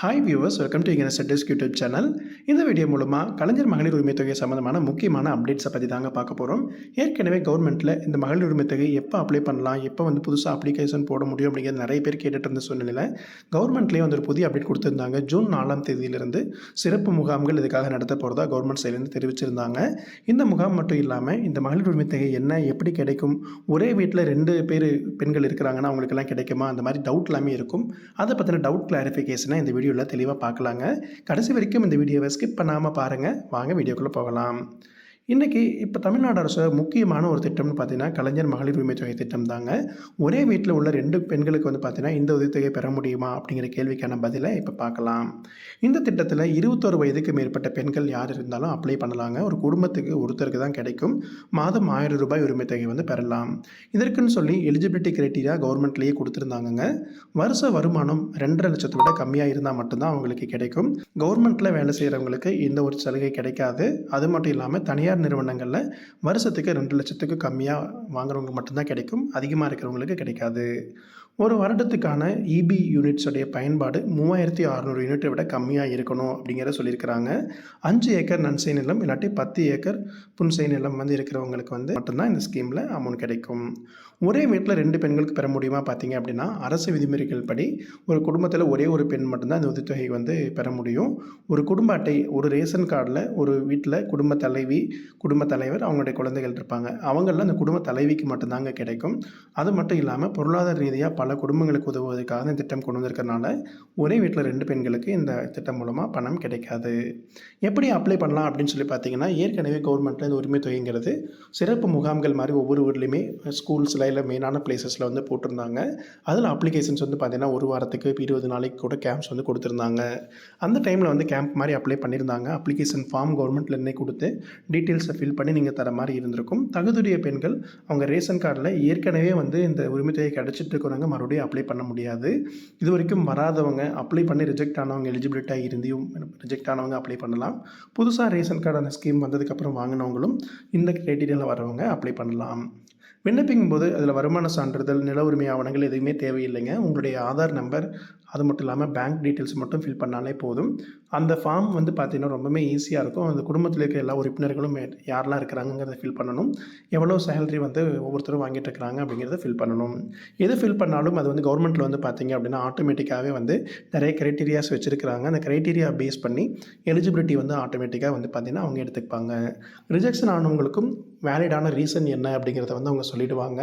Hi viewers welcome to இங்கே செட்டஸ் YouTube channel இந்த வீடியோ மூலமாக கலைஞர் மகளிர் உரிமை தொகை சம்மந்தமான முக்கியமான அப்டேட்ஸை பற்றி தாங்க பார்க்க போகிறோம் ஏற்கனவே கவர்மெண்ட்டில் இந்த மகளிர் உரிமை தொகை எப்போ அப்ளை பண்ணலாம் எப்போ வந்து புதுசாக அப்ளிகேஷன் போட முடியும் அப்படிங்கிறது நிறைய பேர் கேட்டுட்டு இருந்த சூழ்நிலையில் கவர்மெண்ட்லேயே வந்து ஒரு புதிய அப்டேட் கொடுத்துருந்தாங்க. ஜூன் நாலாம் தேதியிலிருந்து சிறப்பு முகாம்கள் இதுக்காக நடத்த போகிறதா கவர்மெண்ட் சைட்லேருந்து தெரிவிச்சிருந்தாங்க. இந்த முகாம் மட்டும் இல்லாமல் இந்த மகளிர் உரிமை தொகை என்ன எப்படி கிடைக்கும் ஒரே வீட்டில் ரெண்டு பேர் பெண்கள் இருக்கிறாங்கன்னா அவங்களுக்கெல்லாம் கிடைக்குமா? அந்த மாதிரி டவுட் எல்லாமே இருக்கும். அதை பற்றின டவுட் கிளாரிஃபிகேஷனாக இந்த வீடியோ வீடியோவில் தெளிவாக பார்க்கலாங்க கடைசி வரைக்கும் இந்த வீடியோவை ஸ்கிப் பண்ணாமல் பாருங்கள் வாங்க வீடியோக்குள்ளே போகலாம். இன்றைக்கி இப்போ தமிழ்நாடு அரசு முக்கியமான ஒரு திட்டம்னு பார்த்தீங்கன்னா கலைஞர் மகளிர் உரிமை தொகை திட்டம் தாங்க. ஒரே வீட்டில் உள்ள ரெண்டு பெண்களுக்கு வந்து பார்த்தீங்கன்னா இந்த உதவித்தொகை பெற முடியுமா? அப்படிங்கிற கேள்விக்கான பதிலை இப்போ பார்க்கலாம். இந்த திட்டத்தில் இருபத்தொரு வயதுக்கு மேற்பட்ட பெண்கள் யார் இருந்தாலும் அப்ளை பண்ணலாங்க. ஒரு குடும்பத்துக்கு ஒருத்தருக்கு தான் கிடைக்கும். மாதம் ஆயிரம் ரூபாய் உரிமை தொகை வந்து பெறலாம். இதற்குன்னு சொல்லி எலிஜிபிலிட்டி கிரைட்டீரியா கவர்மெண்ட்லேயே கொடுத்துருந்தாங்கங்க. வருஷ வருமானம் ரெண்டரை லட்சத்தை விட கம்மியாக இருந்தால் மட்டும்தான் அவங்களுக்கு கிடைக்கும். கவர்மெண்ட்டில் வேலை செய்கிறவங்களுக்கு இந்த ஒரு சலுகை கிடைக்காது. அது மட்டும் இல்லாமல் தனியார் நிறுவனங்களில் வருஷத்துக்கு ரெண்டு லட்சத்துக்கு கம்மியாக வாங்குறவங்க மட்டும்தான் கிடைக்கும். அதிகமாக இருக்கிறவங்களுக்கு கிடைக்காது. ஒரு வருடத்துக்கான இபி யூனிட்ஸுடைய பயன்பாடு மூவாயிரத்தி அறநூறு யூனிட்டை விட கம்மியாக இருக்கணும் அப்படிங்கிற சொல்லியிருக்கிறாங்க. அஞ்சு ஏக்கர் நன்சை நிலம் இல்லாட்டி பத்து ஏக்கர் புன்சை நிலம் வந்து இருக்கிறவங்களுக்கு வந்து மட்டும்தான் இந்த ஸ்கீமில் அமௌண்ட் கிடைக்கும். ஒரே வீட்டில் ரெண்டு பெண்களுக்கு பெற முடியுமா பார்த்தீங்க அப்படின்னா அரசு விதிமுறைகள் படி ஒரு குடும்பத்தில் ஒரே ஒரு பெண் மட்டும்தான் இந்த உதவித்தொகை வந்து பெற முடியும். ஒரு குடும்ப அட்டை ஒரு ரேஷன் கார்டில் ஒரு வீட்டில் குடும்ப தலைவி குடும்ப தலைவர் அவங்களுடைய குழந்தைகள் இருப்பாங்க. அவங்களில் அந்த குடும்ப தலைவிக்கு மட்டும்தாங்க கிடைக்கும். அது மட்டும் இல்லாமல் பொருளாதார ரீதியாக பல குடும்பங்களுக்கு உதவுவதற்காக இந்த திட்டம் கொண்டு வந்திருக்கிறனால ஒரே வீட்டில் ரெண்டு பெண்களுக்கு இந்த திட்டம் மூலமாக பணம் கிடைக்காது. எப்படி அப்ளை பண்ணலாம் அப்படின்னு சொல்லி பார்த்தீங்கன்னா ஏற்கனவே கவர்மெண்ட்டில் இந்த உரிமை தொகைங்கிறது சிறப்பு முகாம்கள் மாதிரி ஒவ்வொரு ஊர்லேயுமே ஸ்கூல்ஸில் இல்லை மெயினான பிளேசஸில் வந்து போட்டிருந்தாங்க. அதில் அப்ளிகேஷன்ஸ் வந்து பார்த்தீங்கன்னா ஒரு வாரத்துக்கு இப்போ இருபது நாளைக்கு கூட கேம்ப்ஸ் வந்து கொடுத்துருந்தாங்க. அந்த டைமில் வந்து கேம்ப் மாதிரி அப்ளை பண்ணியிருந்தாங்க. அப்ளிகேஷன் ஃபார்ம் கவர்மெண்ட்லேருந்தே கொடுத்து டீட்டெயில்ஸை ஃபில் பண்ணி நீங்கள் தர மாதிரி இருந்திருக்கும். தகுதியுடைய பெண்கள் அவங்க ரேஷன் கார்டில் ஏற்கனவே வந்து இந்த உரிமை தொகை கிடச்சிட்டு இருக்கிறவங்க மறுபடியும் அப்ளை பண்ண முடியாது. இது வரைக்கும் வராதவங்க அப்ளை பண்ணி ரிஜெக்ட் ஆனவங்க எலிஜிபிலிட்டாக இருந்தியும் ரிஜெக்ட் ஆனவங்க அப்ளை பண்ணலாம். புதுசாக ரேஷன் கார்டு அந்த ஸ்கீம் வந்ததுக்கப்புறம் வாங்கினவங்களும் இந்த க்ரைட்டீரியாவில் வரவங்க அப்ளை பண்ணலாம். விண்ணப்பிக்கும் போது அதில் வருமான சான்றிதழ் நில உரிமை ஆவணங்கள் எதுவுமே தேவையில்லைங்க. உங்களுடைய ஆதார் நம்பர் அது மட்டும் இல்லாமல் பேங்க் டீட்டெயில்ஸ் மட்டும் ஃபில் பண்ணாலே போதும். அந்த ஃபார்ம் வந்து பார்த்திங்கன்னா ரொம்பவே ஈஸியாக இருக்கும். அந்த குடும்பத்தில் இருக்கிற எல்லா உறுப்பினர்களும் யாரெல்லாம் இருக்கிறாங்கிறத ஃபில் பண்ணணும். எவ்வளோ சேலரி வந்து ஒவ்வொருத்தரும் வாங்கிட்டு இருக்கிறாங்க அப்படிங்கிறத ஃபில் பண்ணணும். எது ஃபில் பண்ணாலும் அது வந்து கவர்மெண்ட்டில் வந்து பார்த்திங்க அப்படின்னா ஆட்டோமேட்டிக்காகவே வந்து நிறைய க்ரைட்டீரியாஸ் வச்சுருக்கிறாங்க. அந்த க்ரைட்டீரியா பேஸ் பண்ணி எலிஜிபிலிட்டி வந்து ஆட்டோமேட்டிக்காக வந்து பார்த்திங்கன்னா அவங்க எடுத்துப்பாங்க. ரிஜெக்ஷன் ஆனவங்களுக்கும் வேலிடான ரீசன் என்ன அப்படிங்கிறத வந்து அவங்க சொல்லிவிடுவாங்க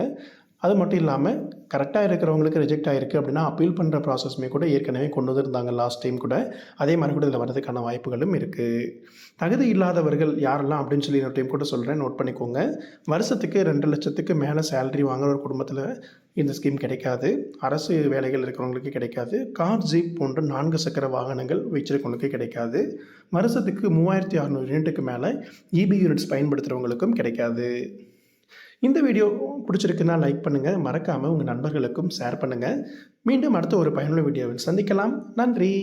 அது மட்டும் இல்லாமல் கரெக்டாக இருக்கிறவங்களுக்கு ரிஜெக்ட் ஆகிருக்கு அப்படின்னா அப்பீல் பண்ணுற ப்ராசஸ்மே கூட ஏற்கனவே கொண்டு வந்திருந்தாங்க லாஸ்ட் டைம் கூட. அதே மாதிரி கூட இதில் வரதுக்கான வாய்ப்புகளும் இருக்குது தகுதி இல்லாதவர்கள் யாரெல்லாம் அப்படின்னு சொல்லி ஒரு டைம் கூட சொல்கிறேன் நோட் பண்ணிக்கோங்க. வருஷத்துக்கு ரெண்டு லட்சத்துக்கு மேலே சேலரி வாங்குற ஒரு குடும்பத்தில் இந்த ஸ்கீம் கிடைக்காது. அரசு வேலைகள் இருக்கிறவங்களுக்கு கிடைக்காது. கார் ஜீப் போன்ற நான்கு சக்கர வாகனங்கள் வச்சிருக்கவங்களுக்கு கிடைக்காது. வருஷத்துக்கு மூவாயிரத்தி அறநூறு யூனிட்டுக்கு மேலே இபி யூனிட்ஸ் பயன்படுத்துகிறவங்களுக்கும் கிடைக்காது. இந்த வீடியோ பிடிச்சிருக்குன்னா லைக் பண்ணுங்கள் மறக்காமல் உங்கள் நண்பர்களுக்கும் ஷேர் பண்ணுங்கள் மீண்டும் அடுத்த ஒரு பயனுள்ள வீடியோவில் சந்திக்கலாம். நன்றி.